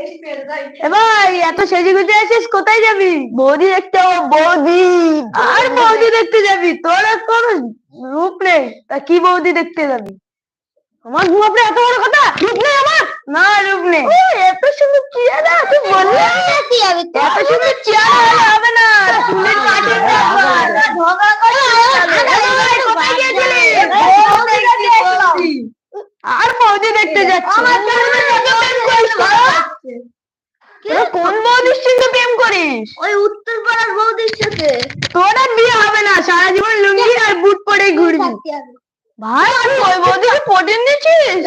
এ ভাই এত সেজে গুজে আছিস কোথায় যাবি বৌদি দেখতে বৌদি আর বৌদি দেখতে যাবি তোর আর কোন রূপ নেই তা কি বৌদি দেখতে যাবি আমার ঘুমাপড়ে এত বড় কথা রূপ নেই আমার না রূপ নেই এত সুন্দর চেহারা তুই বললে এত সুন্দর চেহারা হবে না চুলের কাটিং ঝগড়া করে আর বৌদি দেখতে যাচ্ছি তোরা কোন বৌদির সঙ্গে ওই উত্তর পাড়ার বৌদির সাথে। তোর আর বিয়ে হবে না সারা জীবন লুঙ্গি আর বুট পরে ঘুরবি। ভাই আমি ওই বৌদিকে পটেন নিয়েছিস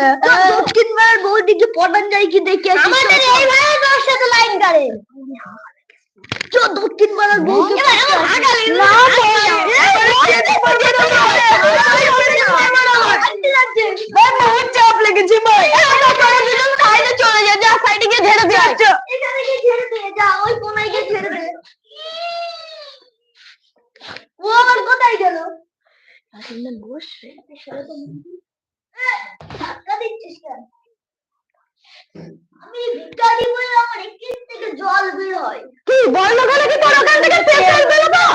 দক্ষিণ পাড়ার বৌদিকে পটান যায় কি দেখে আমাদের এই ভাই তোর সাথে লাইন করে। দক্ষিণ পাড়ার বৌদি না বহুত চাপ লেগেছে ভাই সাইডে চলে যা যা সাইডে গিয়ে ঝেড়ে দিয়ে আসছো এখানে গিয়ে ছেড়ে দে যা ওই কোনায় গিয়ে ছেড়ে দে ও আবার কোথায় গেল ধাক্কা দিচ্ছিস কেন আমি ভিখারি বলে আমার এখান থেকে জল বের হয় কি বন্ধ করে কি তোর ওখান থেকে পেট্রোল বেরোবো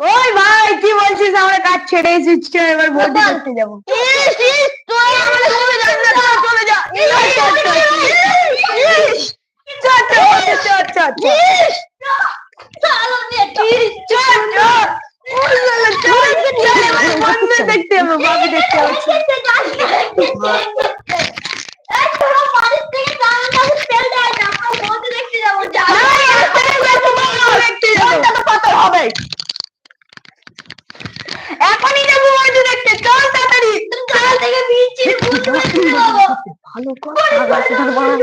কই ভাই কি বলছিস আমরা কাজ ছেড়ে এসেছি এবার। যাব ইস ইস তুই আমার চলে যা না চলে যা ইস, চল চল চল চল চল ইস চলো দুটো আর বাকি ধর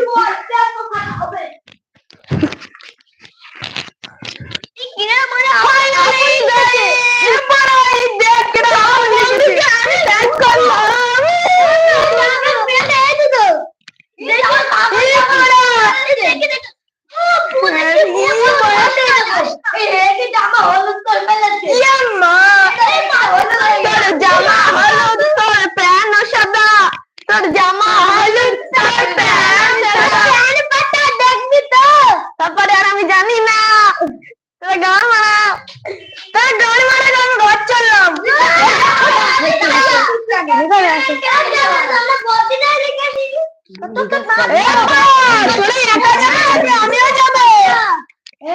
আমিও যাব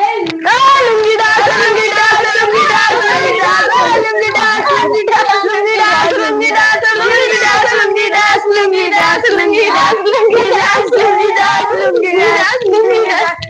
এই লুঙ্গি ডাক, লুঙ্গি ডাক, লুঙ্গি ডাক, লুঙ্গি ডাক, লুঙ্গি ডাক, লুঙ্গি ডাক, লুঙ্গি ডাক, লুঙ্গি ডাক, লুঙ্গি ডাক, লুঙ্গি ডাক, লুঙ্গি ডাক, লুঙ্গি ডাক, লুঙ্গি ডাক, লুঙ্গি ডাক, লুঙ্গি ডাক, লুঙ্গি ডাক।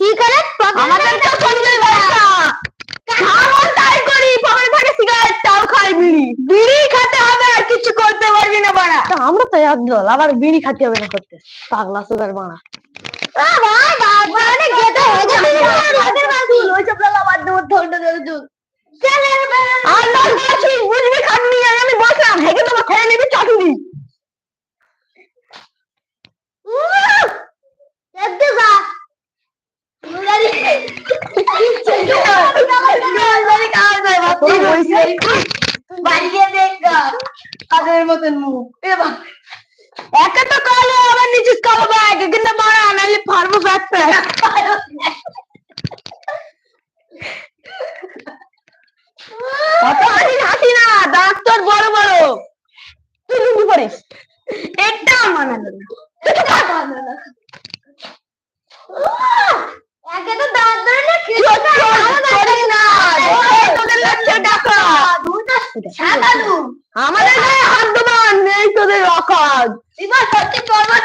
সিগারেট আমাদের তো সঙ্গে ব্যবসা খাব তাই করি পকেটে থাকে সিগারেট তাও খাই বিড়ি বিড়ি খেতে হবে আর কিছু করতে পারবি না বাড়া আমরা তো এক দল আবার বিড়ি খেতে হবে না করতে পাগলা সুগার বাড়া বাবা অনেক গেতে হয়ে যাবে আমাদের বাড়ি ওই সব লাগা বাদ দেবো ঠান্ডা জলে দুধ চলে আমরা বলছি বুঝবি খাবি আমি বসলাম হেগে তোমার খেয়ে নিবি চাটুনি দেখতে যা বাড়িয়ে দেখ আগের মতন মুখ। একে তো কালো আবার নিচিস কালো ব্যাগ কিন্তু বাড়া নাহলে ফার্মো ব্যাগ প্যাক হাসি হাসি না দাঁত তোর বড় বড়। তুই লুঙ্গি পরিস। এটা মানালো। ধরে না হ্যাঁ, আমাদের গায়ে হাত দেবার নেই তোদের অকাজ এবার সত্যি পর্বত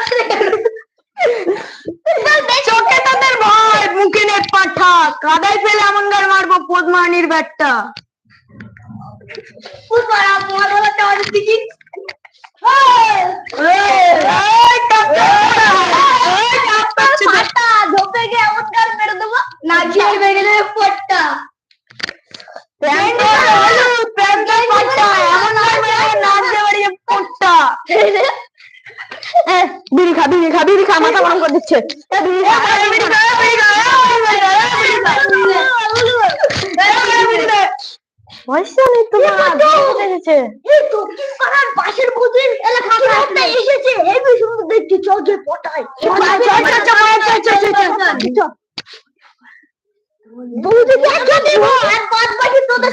চোখে তাদের ভয় মুখে নেট পাঠা। কাদায় ফেলে আমঙ্গার মারবো পদ্মানির ব্যাটটা। পুষ্পারা মহাভারত আমাদের দিকে বিড়ি খা বিড়ি খা বিড়ি খা মাথা গরম করে দিচ্ছে পয়সা নেই তোমার এসেছে দক্ষিণ পাড়ার পাশের বুঝির এলাকা এসেছে এই বিষয় দেখছি চল যে পটাই বুঝি দেখো দিব আর বাদ বাকি তোদের